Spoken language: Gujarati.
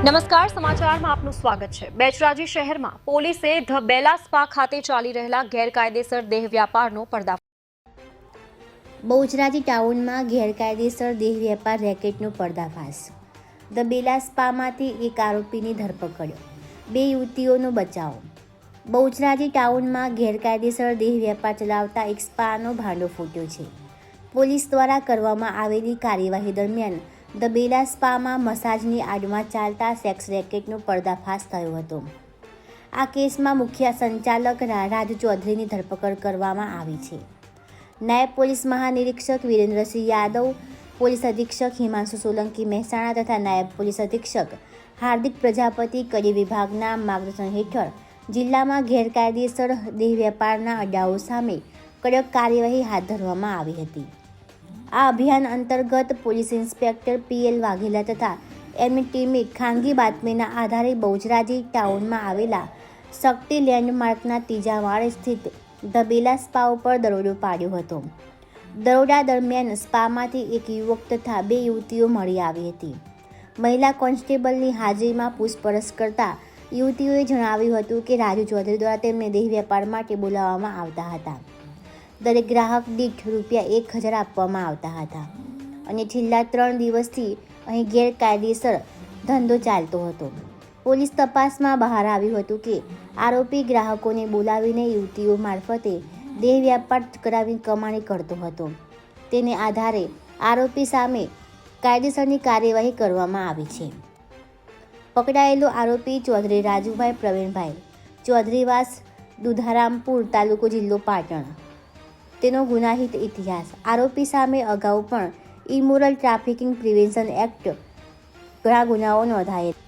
નમસ્કાર, સમાચારમાં આપનું સ્વાગત છે. બેચરાજી શહેરમાં પોલીસે ધ બેલા સ્પા ખાતે ચાલી રહેલા ગેરકાયદેસર દેહ વ્યાપારનો પર્દાફાશ બહુચરાજી ટાઉનમાં ગેરકાયદેસર દેહ વેપાર રેકેટનો પર્દાફાશ. ધ બેલા સ્પામાંથી એક આરોપીની ધરપકડ્યો બે યુવતીઓનો બચાવ. બહુચરાજી ટાઉનમાં ગેરકાયદેસર દેહ વેપાર ચલાવતા એક સ્પાનો ભાંડો ફૂટ્યો છે. પોલીસ દ્વારા કરવામાં આવેલી કાર્યવાહી દરમિયાન ધ બેલા સ્પામાં મસાજની આડમાં ચાલતા સેક્સ રેકેટનો પર્દાફાશ થયો હતો. આ કેસમાં મુખ્ય સંચાલક રાજ ચૌધરીની ધરપકડ કરવામાં આવી છે. નાયબ પોલીસ મહાનિરીક્ષક વિરેન્દ્રસિંહ યાદવ, પોલીસ અધિક્ષક હિમાંશુ સોલંકી મહેસાણા તથા નાયબ પોલીસ અધિક્ષક હાર્દિક પ્રજાપતિ કડી વિભાગના માર્ગદર્શન હેઠળ જિલ્લામાં ગેરકાયદેસર દેહ વેપારના અડાઓ સામે કડક કાર્યવાહી હાથ ધરવામાં આવી હતી. આ અભિયાન અંતર્ગત પોલીસ ઇન્સ્પેક્ટર પીએલ વાઘેલા તથા એમની ટીમે ખાનગી બાતમીના આધારે બહુજરાજી ટાઉનમાં આવેલા શક્તિ લેન્ડમાર્કના ત્રીજા માળે સ્થિત ધ બેલા સ્પા ઉપર દરોડો પાડ્યો હતો. દરોડા દરમિયાન સ્પામાંથી એક યુવક તથા બે યુવતીઓ મળી આવી હતી. મહિલા કોન્સ્ટેબલની હાજરીમાં પૂછપરછ કરતા યુવતીઓએ જણાવ્યું હતું કે રાજુ ચૌધરી દ્વારા તેમને દેહ વેપાર માટે બોલાવવામાં આવતા હતા. દરેક ગ્રાહક દીઠ રૂપિયા એક હજાર આપવામાં આવતા હતા. અને છેલ્લા ત્રણ દિવસથી અહીં ગેરકાયદેસર ધંધો ચાલતો હતો. પોલીસ તપાસમાં બહાર આવ્યું હતું કે, આરોપી ગ્રાહકોને બોલાવીને યુવતીઓ મારફતે દેહ વ્યાપાર કરાવી કમાણી કરતો હતો. તેને આધારે આરોપી સામે કાયદેસરની કાર્યવાહી કરવામાં આવી છે. પકડાયેલો આરોપી ચૌધરી રાજુભાઈ પ્રવીણભાઈ ચૌધરીવાસ દુધારામપુર તાલુકો જિલ્લો પાટણ. તેનો ગુનાહિત ઇતિહાસ. આરોપી સામે અગાઉ પણ ઇમોરલ ટ્રાફિકિંગ પ્રિવેન્શન એક્ટ ઘણા ગુનાઓ નોંધાયેલ.